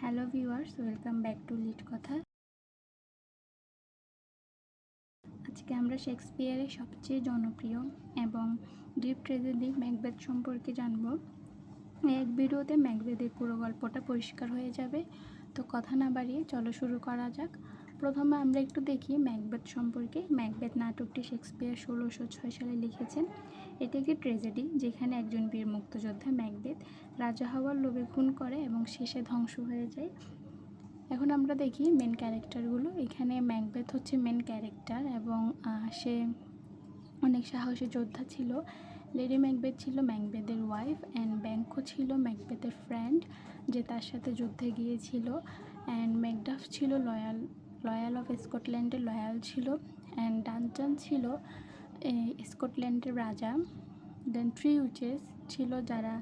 Hello viewers, welcome back to lit কথা। আজকে আমরা শেক্সপিয়ারের সবচেয়ে জনপ্রিয় এবং ডিপ ট্রেজেডি ম্যাকবেদ সম্পর্কে জানব। এক ভিডিওতে ম্যাকবেদের পুরো গল্পটা পরিষ্কার হয়ে যাবে। তো কথা না বাড়িয়ে চলো শুরু করা যাক। প্রথমে আমরা একটু দেখি ম্যাকবেথ সম্পর্কে। ম্যাকবেথ নাটকটি শেক্সপিয়ার ষোলোশো ছয় সালে লিখেছেন। এটি একটি ট্রেজেডি যেখানে একজন বীর মুক্তযোদ্ধা ম্যাকবেথ রাজা হওয়ার লোভে খুন করে এবং শেষে ধ্বংস হয়ে যায়। এখন আমরা দেখি মেন ক্যারেক্টারগুলো এখানে ম্যাকবেথ হচ্ছে মেন ক্যারেক্টার এবং সে অনেক সাহসী যোদ্ধা ছিল। লেডি ম্যাকবেথ ছিল ম্যাকবেথের ওয়াইফ অ্যান্ড ব্যাংকো ছিল ম্যাকবেথের ফ্রেন্ড যে তার সাথে যুদ্ধে গিয়েছিল। অ্যান্ড ম্যাকডাফ ছিল লয়াল লয়াল অফ স্কটল্যান্ডের লয়াল ছিল অ্যান্ড ডানচান ছিল স্কটল্যান্ডের রাজা। দেন থ্রি উচেস ছিল যারা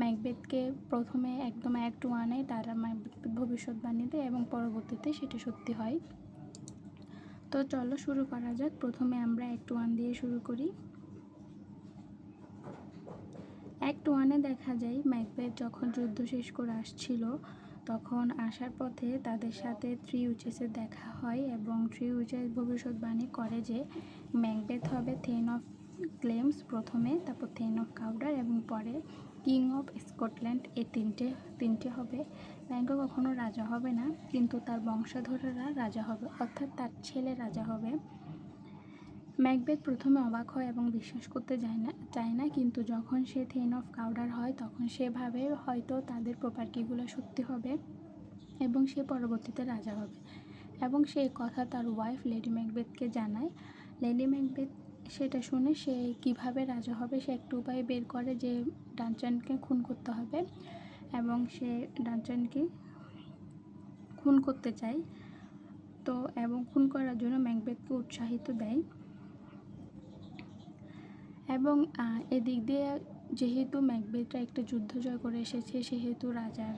ম্যাকবেথকে প্রথমে একদম অ্যাক্ট ওয়ানে তারা ভবিষ্যৎবাণী দেয় এবং পরবর্তীতে সেটা সত্যি হয়। তো চলো শুরু করা যাক। প্রথমে আমরা অ্যাক্ট ওয়ান দিয়ে শুরু করি। অ্যাক্ট ওয়ানে দেখা যায় ম্যাকবেথ যখন যুদ্ধ শেষ করে আসছিল তখন আসার পথে তাদের সাথে থ্রি উইচেসের দেখা হয় এবং থ্রি উইচেস ভবিষ্যৎবাণী করে যে ম্যাকবেথ হবে থেন অফ ক্লেমস প্রথমে, তারপর থেন অফ কাউডার এবং পরে কিং অফ স্কটল্যান্ড এই তিনটে তিনটে হবে। ব্যাঙ্ক কখনো রাজা হবে না, কিন্তু তার বংশধরেরা রাজা হবে, অর্থাৎ তার ছেলে রাজা হবে। ম্যাকবেথ প্রথমে অবাক হয় এবং বিশ্বাস করতে যায় না, চায় না, কিন্তু যখন সে থেন অফ কাউডার হয়, তখন সেভাবে হয়তো তাদের প্রপার্টিগুলো সত্যি হবে এবং সে পরবর্তীতে রাজা হবে। এবং সেই কথা তার ওয়াইফ লেডি ম্যাকবেথকে জানায়। লেডি ম্যাকবেথ সেটা শুনে সে কীভাবে রাজা হবে, সে একটা উপায় বের করে যে ডানচানকে খুন করতে হবে এবং সে ডানচানকে খুন করতে চায়। তো এবং খুন করার জন্য ম্যাকবেথকে উৎসাহিত দেয়। এবং এদিক দিয়ে যেহেতু ম্যাকবেথরা একটা যুদ্ধ জয় করে এসেছে, সেহেতু রাজার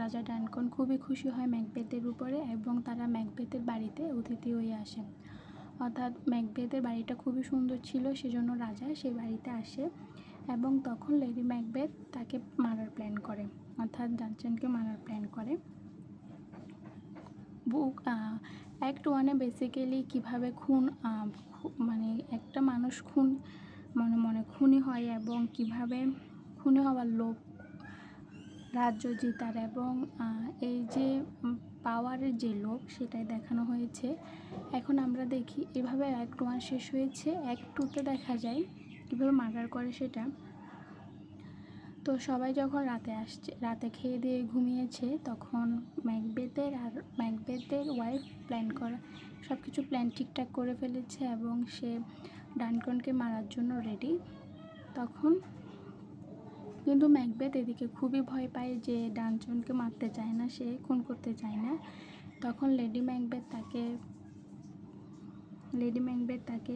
রাজা ডানকন খুবই খুশি হয় ম্যাকবেথের উপরে এবং তারা ম্যাকবেথের বাড়িতে অতিথি হয়ে আসে। অর্থাৎ ম্যাকবেথের বাড়িটা খুবই সুন্দর ছিল, সেজন্য রাজা সেই বাড়িতে আসে এবং তখন লেডি ম্যাকবেথ তাকে মারার প্ল্যান করে, অর্থাৎ ডানচানকে মারার প্ল্যান করে। বুক অ্যাক্ট ওয়ানে বেসিক্যালি কীভাবে খুন মানে একটা মানুষ খুন মনে মনে খুনি হয় এবং কীভাবে খুনি হওয়ার লোভ রাজ্য জিতার এবং এই যে পাওয়ারের যে লোক সেটাই দেখানো হয়েছে। এখন আমরা দেখি এভাবে অ্যাক্ট ওয়ান শেষ হয়েছে। অ্যাক্ট টুতে দেখা যায় কীভাবে মার্ডার করে সেটা। তো সবাই যখন রাতে আসছে, রাতে খেয়ে দিয়ে ঘুমিয়েছে, তখন ম্যাকবেথের আর, ম্যাকবেথের ওয়াইফ প্ল্যান করা সব কিছু প্ল্যান ঠিকঠাক করে ফেলেছে এবং সে ডানকনকে মারার জন্য রেডি তখন কিন্তু ম্যাকবেথ এদিকে খুবই ভয় পায় যে ডানজনকে মারতে চায় না, সে খুন করতে চায় না। তখন লেডি ম্যাকবেথ তাকে, লেডি ম্যাকবেথ তাকে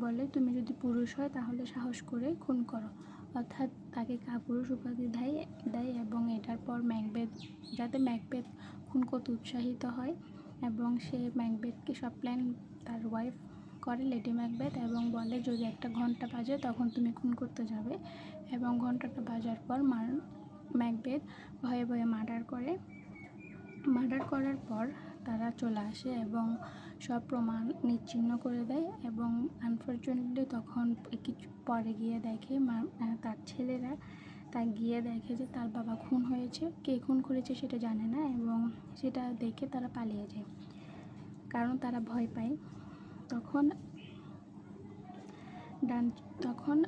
বলে, তুমি যদি পুরুষ হয় তাহলে সাহস করে খুন করো। অর্থাৎ তাকে কাপুরুষ উপাধি দেয় দেয় এবং এটার পর ম্যাকবেথ, যাতে ম্যাকবেথ খুন করতে উৎসাহিত হয় এবং সে ম্যাকবেথকে সব প্ল্যান তার ওয়াইফ করে লেডি ম্যাকবেথ এবং বলে, যদি একটা ঘণ্টা বাজে তখন তুমি খুন করতে যাবে। এবং ঘন্টাটা বাজার পর মার, ম্যাকবেথ ভয়ে ভয়ে মার্ডার করে। মার্ডার করার পর তারা চলে আসে এবং সব প্রমাণ নিচ্ছিন্ন করে দেয় এবং আনফর্চুনেটলি তখন কিছু পরে গিয়ে দেখে তার ছেলেরা তা গিয়ে দেখে যে তার বাবা খুন হয়েছে। কে খুন করেছে সেটা জানে না এবং সেটা দেখে তারা পালিয়ে যায়। কারণ তারা ভয় পায়। তখন ডান, তখন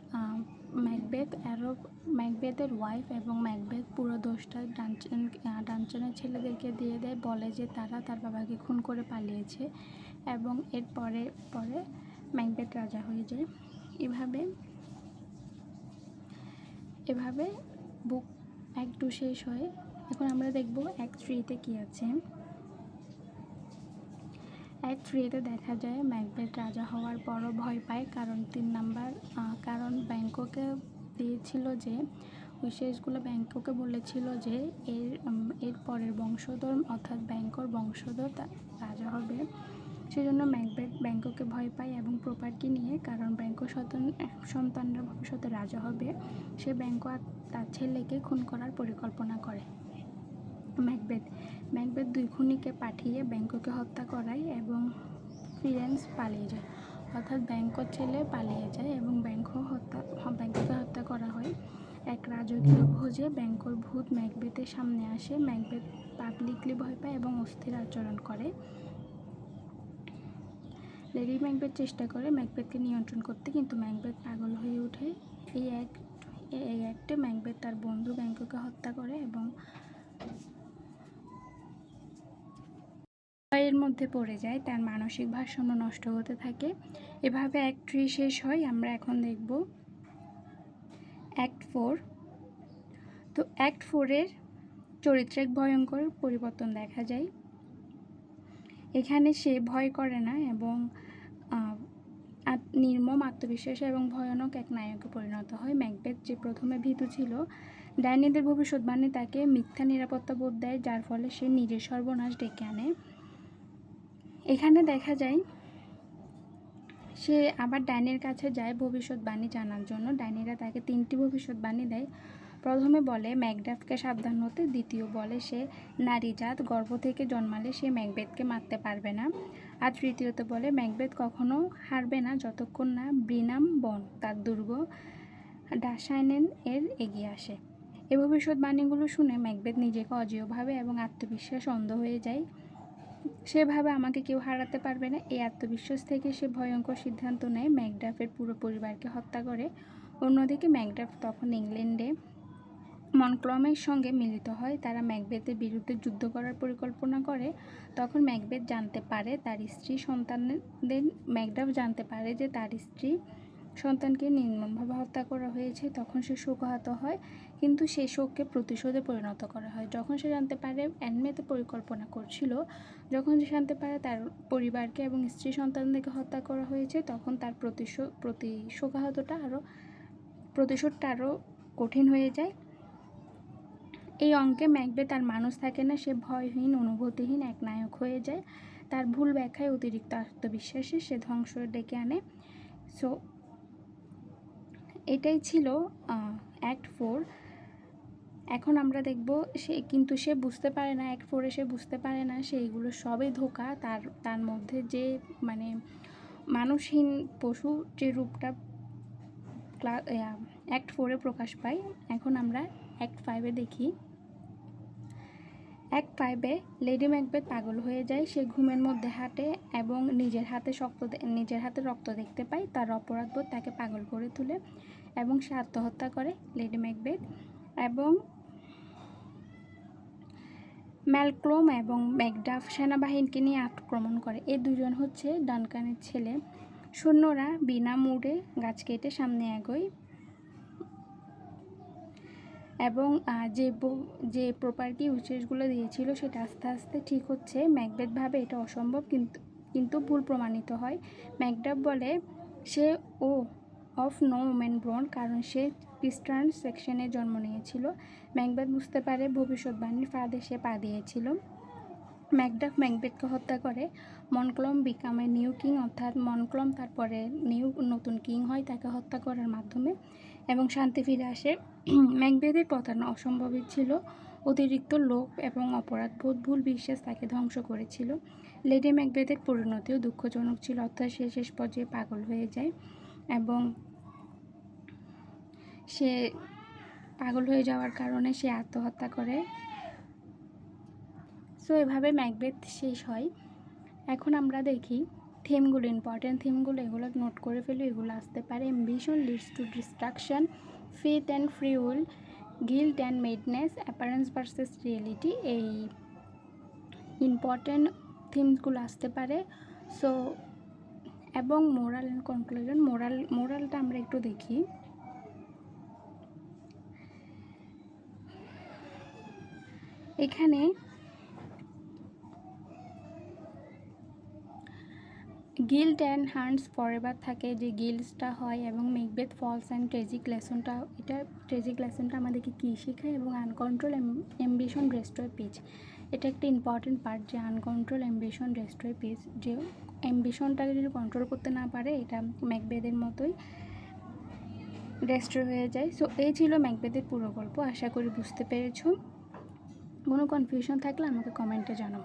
ম্যাকবেথ অ্যারো ম্যাকবেথের ওয়াইফ এবং ম্যাকবেথ পুরো দোষটা ডানচন ডানচনের ছেলেদেরকে দিয়ে দেয়, বলে যে তারা তার বাবাকে খুন করে পালিয়েছে এবং এর পরে পরে ম্যাকবেথ রাজা হয়ে যায়। এভাবে এভাবে বুক এক টু শেষ হয়। এখন আমরা দেখব এক থ্রিতে কী আছে। এক থ্রিতে দেখা যায় ম্যাকবেথ রাজা হওয়ার পরও ভয় পায়। কারণ তিন নাম্বার কারণ ব্যাংককে দিয়েছিল যে উইশেসগুলো ব্যাংককে বলেছিল যে, এর এর পরের বংশধর অর্থাৎ ব্যাংকর বংশধর রাজা হবে। সেজন্য ম্যাকবেথ ব্যাংককে ভয় পায় এবং প্রপার্টি নিয়ে, কারণ ব্যাংক সন্তানরা ভবিষ্যতে রাজা হবে। সে ব্যাংক তার ছেলেকে খুন করার পরিকল্পনা করে। ম্যাকবেথ। ম্যাকবেথ দুই খুনিকে পাঠিয়ে ব্যাংককে হত্যা করায় এবং ফিরেন্স পালিয়ে যায়। অর্থাৎ ব্যাংকর ছেলে পালিয়ে যায় এবং ব্যাংক হত্যা, ব্যাংককে হত্যা করা হয়। এক রাজকীয় ভোজে ব্যাংকর ভূত ম্যাকবেথের সামনে আসে। ম্যাকবেথ পাবলিকলি ভয় পায় এবং অস্থির আচরণ করে। লেডি ম্যাকবেথ চেষ্টা করে ম্যাকবেথকে নিয়ন্ত্রণ করতে, কিন্তু ম্যাকবেথ পাগল হয়ে ওঠে। এই এক, এই অ্যাক্টে ম্যাকবেথ তার বন্ধু ব্যাংককে হত্যা করে এবং ভয়ের মধ্যে পড়ে যায়, তার মানসিক ভারসাম্য নষ্ট হতে থাকে। এভাবে অ্যাক্ট থ্রি শেষ হয়, আমরা এখন দেখব অ্যাক্ট ফোর তো অ্যাক্ট ফোরের চরিত্রে ভয়ঙ্কর পরিবর্তন দেখা যায়। এখানে সে ভয় করে না এবং নির্মম আত্মবিশ্বাস এবং ভয়ানক এক নায়কে পরিণত হয়। ম্যাকবেথ যে প্রথমে ভীতু ছিল, ডাইনিদের ভবিষ্যৎবাণী তাকে মিথ্যা নিরাপত্তা বোধ দেয়, যার ফলে সে নিজের সর্বনাশ ডেকে আনে। এখানে দেখা যায় সে আবার ডাইনির কাছে যায় ভবিষ্যৎবাণী জানার জন্য। ডাইনিরা তাকে তিনটি ভবিষ্যৎবাণী দেয়। প্রথমে বলে, ম্যাকডাফকে সাবধান হতে। দ্বিতীয় বলে, সে নারীজাত, গর্ভ থেকে জন্মালে সে ম্যাকবেদকে মারতে পারবে না। আর তৃতীয়ত বলে ম্যাকবেদ কখনো হারবে না যতক্ষণ না ব্রিনাম বন, তার দুর্গ ডাসাইনেন এর এগিয়ে আসে। এই ভবিষ্যৎবাণীগুলো শুনে ম্যাকবেদ নিজেকে অজেয় ভাবে এবং আত্মবিশ্বাস অন্ধ হয়ে যায়। সেভাবে আমাকে কেউ হারাতে পারবে না। এই আত্মবিশ্বাস থেকে সে ভয়ঙ্কর সিদ্ধান্ত নেয়। ম্যাকডাফের পুরো পরিবারকে হত্যা করে। অন্যদিকে ম্যাকডাফ তখন ইংল্যান্ডে মনক্লমের সঙ্গে মিলিত হয়। তারা ম্যাকবেথের বিরুদ্ধে যুদ্ধ করার পরিকল্পনা করে। তখন ম্যাকবেথ জানতে পারে তার স্ত্রী সন্তানদের, ম্যাকডাফ জানতে পারে যে তার স্ত্রী সন্তানকে নির্মমভাবে হত্যা করা হয়েছে। তখন সে শোকাহত হয়। কিন্তু সেই শোককে প্রতিশোধে পরিণত করা হয়। যখন সে জানতে পারে অ্যানমেতে পরিকল্পনা করছিল, যখন সে জানতে পারে তার পরিবারকে এবং স্ত্রী সন্তানদেরকে হত্যা করা হয়েছে, তখন তার প্রতিশোধ প্রতি শোকাহতটা আরও প্রতিশোধটা আরও কঠিন হয়ে যায়। এই অঙ্কে ম্যাকবে তার মানুষ থাকে না, সে ভয়হীন, অনুভূতিহীন এক নায়ক হয়ে যায়। তার ভুল ব্যাখ্যায় অতিরিক্ত আত্মবিশ্বাসে সে ধ্বংস ডেকে আনে। সো, এটাই ছিল অ্যাক্ট ফোর এখন আমরা দেখব সে কিন্তু সে বুঝতে পারে না, এক ফোরে সে বুঝতে পারে না, সেইগুলো সবই ধোকা। তার তার মধ্যে যে মানে মানুষহীন পশু যে রূপটা অ্যাক্ট ফোরে প্রকাশ পায়, এখন আমরা অ্যাক্ট ফাইভে দেখি। অ্যাক্ট ফাইভে লেডি ম্যাকবেথ পাগল হয়ে যায়, সে ঘুমের মধ্যে হাঁটে এবং নিজের হাতে শক্ত নিজের হাতে রক্ত দেখতে পায়, তার অপরাধবোধ তাকে পাগল করে তোলে এবং সে আত্মহত্যা করে লেডি ম্যাকবেথ এবং ম্যালক্লোম এবং ম্যাকডাফ সেনাবাহিনীকে নিয়ে আক্রমণ করে। এই দুজন হচ্ছে ডানকানের ছেলে। সৈন্যরা বিনা মুড়ে গাছ কেটে সামনে এগোয় এবং যে যে প্রপার্টি উচেসগুলো দিয়েছিল সেটা আস্তে আস্তে ঠিক হচ্ছে। ম্যাকবেদভাবে এটা অসম্ভব কিন্তু কিন্তু ভুল প্রমাণিত হয়। ম্যাকডাফ বলে সে ও অফ নো ওমেন ব্রন কারণ সে ক্রিস্টান সেকশনে জন্ম নিয়েছিল। ম্যাকবেথ বুঝতে পারে ভবিষ্যৎবাণীর ফাঁদে সে পা দিয়েছিল। ম্যাকডাফ ম্যাকবেথকে হত্যা করে। মনক্লম বিকামে নিউ কিং অর্থাৎ মনক্লম তারপরে নিউ নতুন কিং হয় তাকে হত্যা করার মাধ্যমে এবং শান্তি ফিরে আসে। ম্যাকবেথের প্রতারণা অসম্ভবই ছিল। অতিরিক্ত লোভ এবং অপরাধ অপরাধবোধ ভুল বিশ্বাস তাকে ধ্বংস করেছিল। লেডি ম্যাকবেথের পরিণতিও দুঃখজনক ছিল। অর্থাৎ সে শেষ পর্যায়ে পাগল হয়ে যায় এবং সে পাগল হয়ে যাওয়ার কারণে সে আত্মহত্যা করে। সো এভাবে ম্যাকবেথ শেষ হয়। এখন আমরা দেখি থিমগুলো ইম্পর্টেন্ট থিমগুলো, এগুলো নোট করে ফেলি, এগুলো আসতে পারে। Ambition leads to destruction faith and free will guilt and madness appearance versus reality এই ইম্পর্টেন্ট থিমসগুলো আসতে পারে। সো এবং মোরাল অ্যান্ড কনক্লুশন মোরাল মোরালটা আমরা একটু দেখি। এখানে গিল্ড অ্যান্ড হান্টস ফরএভার থাকে, যে গিল্ডসটা হয় এবং মেকবেথ ফলস অ্যান্ড ট্রেজিক লেসনটা, এটা ট্রেজিক লেসনটা আমাদেরকে কী শেখায় এবং আনকন্ট্রোল অ্যাম্বিশন রেস্টোয় পিচ এটা একটা ইম্পর্টেন্ট পার্ট যে আনকন্ট্রোল, অ্যাম্বিশন রেস্টোয় পিচ যে অ্যাম্বিশনটাকে যদি কন্ট্রোল করতে না পারে, এটা ম্যাকবেদের মতোই রেস্টোর হয়ে যায়। সো, এই ছিল ম্যাকবেদের পুরো গল্প। আশা করি বুঝতে পেরেছ। কোনো কনফিউশন থাকলে আমাকে কমেন্টে জানাও।